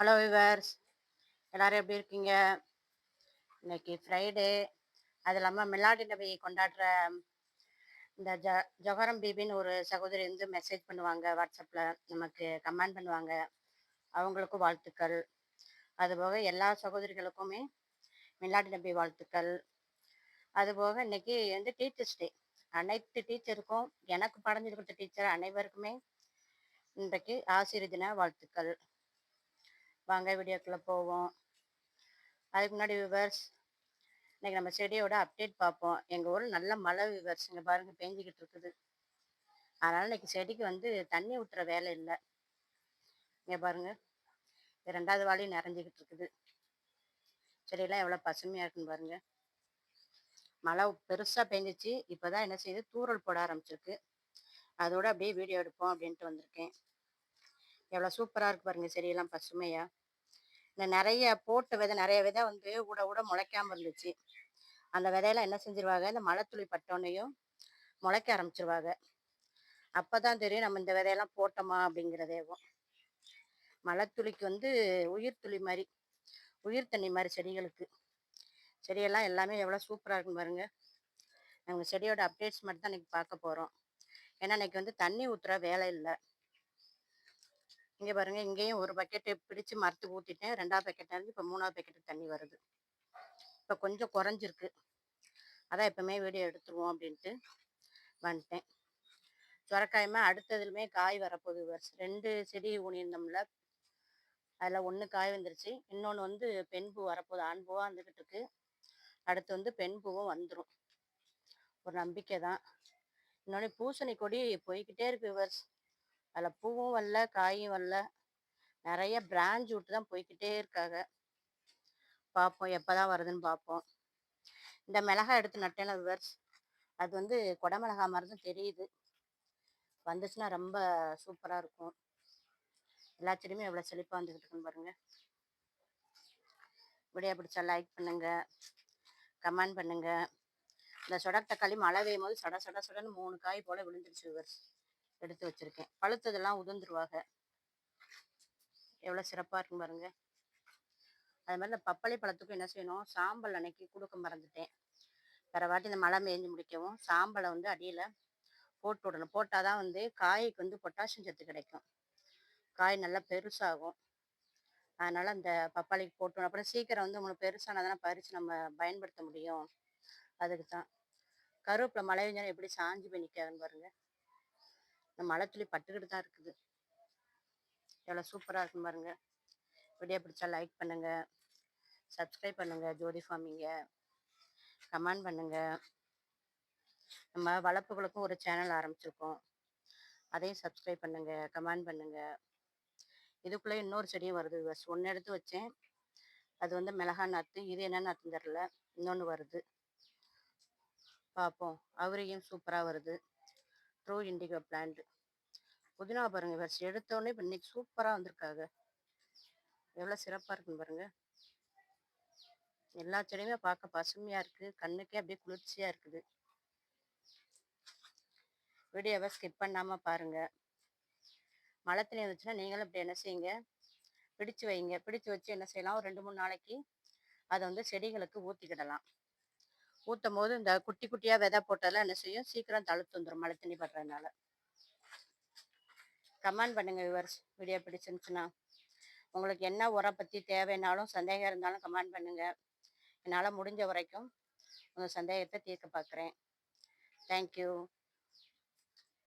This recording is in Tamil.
ஹலோ விவர்ஸ் எல்லோரும் எப்படி இருக்கீங்க? இன்னைக்கு ஃப்ரைடே அது இல்லாமல் மிலாடி நபியை கொண்டாடுற இந்த ஜ ஜொஹரம் பிபின்னு ஒரு சகோதரி வந்து மெசேஜ் பண்ணுவாங்க வாட்ஸ்அப்பில் நமக்கு கமெண்ட் பண்ணுவாங்க. அவங்களுக்கும் வாழ்த்துக்கள். அதுபோக எல்லா சகோதரிகளுக்குமே மிலாடி நபி வாழ்த்துக்கள். அதுபோக இன்னைக்கு வந்து டீச்சர்ஸ் டே அனைத்து டீச்சருக்கும் எனக்கு படைஞ்சு கொடுத்த டீச்சர் அனைவருக்குமே இன்றைக்கு ஆசிரியர் தின வாழ்த்துக்கள். வாங்க வீடியோக்குள்ளே போவோம். அதுக்கு முன்னாடி விவர்ஸ் இன்னைக்கு நம்ம செடியோட அப்டேட் பார்ப்போம். எங்கள் ஊரில் நல்ல மழை விவர்ஸ் இங்கே பாருங்கள் பேஞ்சிக்கிட்டு இருக்குது. அதனால் இன்னைக்கு செடிக்கு வந்து தண்ணி ஊற்றுற வேலை இல்லை. இங்கே பாருங்கள் ரெண்டாவது வாழையும் நிறைஞ்சிக்கிட்டு இருக்குது. செடியெல்லாம் எவ்வளோ பசுமையாக இருக்குன்னு பாருங்கள் மழை பெருசாக பெஞ்சிச்சு இப்போ தான் என்ன செய்யுது தூரல் போட ஆரம்பிச்சிருக்கு. அதோட அப்படியே வீடியோ எடுப்போம் அப்படின்ட்டு வந்திருக்கேன். எவ்வளோ சூப்பராக இருக்கு பாருங்கள் செடியெல்லாம் பசுமையாக இந்த நிறைய போட்ட விதை நிறைய விதை வந்து விட விட முளைக்காம இருந்துச்சு. அந்த விதையெல்லாம் என்ன செஞ்சிருவாங்க? இந்த மழை துளி பட்டோன்னையும் முளைக்க ஆரம்பிச்சிருவாங்க. அப்போதான் தெரியும் நம்ம இந்த விதையெல்லாம் போட்டோமா அப்படிங்கிறதேவும் மழைத்துளிக்கு வந்து உயிர் துளி மாதிரி உயிர் தண்ணி மாதிரி செடிகளுக்கு. செடியெல்லாம் எல்லாமே எவ்வளோ சூப்பராக இருக்கும் பாருங்க. நாங்கள் செடியோட அப்டேட்ஸ் மட்டும் தான் இன்னைக்கு பார்க்க போகிறோம் ஏன்னா இன்னைக்கு வந்து தண்ணி ஊற்றுற வேலை இல்லை. இங்கே பாருங்கள் இங்கேயும் ஒரு பக்கெட்டு பிடிச்சி மரத்து ஊற்றிட்டேன் ரெண்டாவது பக்கெட் இப்போ மூணாவது பக்கெட்டு தண்ணி வருது. இப்போ கொஞ்சம் குறைஞ்சிருக்கு. அதான் எப்பவுமே வீடியோ எடுத்துருவோம் அப்படின்ட்டு வந்துட்டேன் சுரக்காயுமே அடுத்ததுலுமே காய் வரப்போகுது. வருஷம் ரெண்டு செடி ஊனியிருந்தோம்ல அதில் ஒன்று காய் வந்துருச்சு. இன்னொன்று வந்து பெண் பூ வரப்போகுது. ஆண் பூவாக வந்துக்கிட்டு இருக்கு. அடுத்து வந்து பெண் பூவும் வந்துடும் ஒரு நம்பிக்கை தான் இன்னொன்று பூசணி கொடி போய்கிட்டே இருக்கு விவர்ஸ். அதில் பூவும் வரல காயும் வரல. நிறைய பிரான்ச் விட்டு தான் போய்கிட்டே இருக்காங்க. பார்ப்போம் எப்போ தான் வருதுன்னு பார்ப்போம் இந்த மிளகாய் எடுத்து நட்டேன் விவர்ஸ் அது வந்து கொடமிளகா மாதிரி தான் தெரியுது. வந்துச்சுன்னா ரொம்ப சூப்பராக இருக்கும். எல்லா செடியுமே எவ்வளோ செழிப்பாக வந்துக்கிட்டு இருக்குன்னு பாருங்கள் வீடியோ பிடிச்சா லைக் பண்ணுங்கள் கமெண்ட் பண்ணுங்கள் இந்த சொடக் தக்காளி மழை பெய்யும் போது சட சட சடன்னு மூணு காய் போல் விழுந்துருச்சு விவர்ஸ். எடுத்து வச்சுருக்கேன். பழுத்ததெல்லாம் உதிர்ந்துருவாங்க எவ்வளோ சிறப்பாக இருக்கும் பாருங்க. அது மாதிரி இந்த பப்பாளி பழத்துக்கும் என்ன செய்யணும்? சாம்பல் அன்னைக்கு கொடுக்க மறந்துட்டேன். வேறு வாட்டி இந்த மழை மேய்ஞ்சு முடிக்கவும் சாம்பலை வந்து அடியில் போட்டு விடணும். போட்டால் தான் வந்து காய்க்கு வந்து பொட்டாசியம் சத்து கிடைக்கும். காய் நல்லா பெருசாகும். அதனால் அந்த பப்பாளிக்கு போட்டு அப்புறம் சீக்கிரம் வந்து உங்களுக்கு பெருசானதான பறித்து நம்ம பயன்படுத்த முடியும். அதுக்கு தான் கருவேப்பிலை மழை பெஞ்சாலும் எப்படி சாஞ்சு போய் நிற்காதுன்னு பாருங்கள் இந்த மழை துளி பட்டுக்கிட்டு தான் இருக்குது. எவ்வளோ சூப்பராக இருக்கும் பாருங்க. வீடியோ பிடிச்சா லைக் பண்ணுங்கள் சப்ஸ்கிரைப் பண்ணுங்கள் ஜோதி ஃபார்மிங்க. கமெண்ட் பண்ணுங்கள் நம்ம வளர்ப்புகளுக்கும் ஒரு சேனல் ஆரம்பிச்சிருக்கோம். அதையும் சப்ஸ்கிரைப் பண்ணுங்கள் கமெண்ட் பண்ணுங்கள் இதுக்குள்ளே இன்னொரு செடியும் வருது. பஸ் ஒன்று எடுத்து வச்சேன். அது வந்து மிளகா நாற்று இது என்ன நாற்று தெரில இன்னொன்று வருது. பார்ப்போம். அவரையும் சூப்பராக வருது. ட்ரூ இண்டிகோ பிளான்ட் புதினா பாருங்க ஃபர்ஸ்ட் எடுத்தோடனே இப்போ இன்னைக்கு சூப்பராக வந்திருக்காங்க. எவ்வளோ சிறப்பாக இருக்குன்னு பாருங்க. எல்லா செடியுமே பார்க்க பசுமையாக இருக்குது கண்ணுக்கே அப்படியே குளிர்ச்சியாக இருக்குது. வீடியோவை ஸ்கிப் பண்ணாமல் பாருங்கள் மழை தண்ணி வந்துச்சுன்னா நீங்களும் இப்படி என்ன செய்யுங்க? பிடிச்சு வைங்க. பிடிச்சு வச்சு என்ன செய்யலாம்? ஒரு ரெண்டு மூணு நாளைக்கு அதை வந்து செடிகளுக்கு ஊற்றிக்கிடலாம் ஊற்றும் போது இந்த குட்டி குட்டியாக விதை போட்டதெல்லாம் என்ன செய்யும்? சீக்கிரம் தழுத்து வந்துடும் மழை தண்ணி படுறதுனால. கமெண்ட் பண்ணுங்கள் விவர்ஸ் வீடியோ பிடிச்சிருந்துச்சுன்னா. உங்களுக்கு என்ன உரம் பற்றி தேவைன்னாலும் சந்தேகம் இருந்தாலும் கமெண்ட் பண்ணுங்கள் என்னால் முடிஞ்ச வரைக்கும் உங்கள் சந்தேகத்தை தீர்க்க பார்க்குறேன். தேங்க்யூ.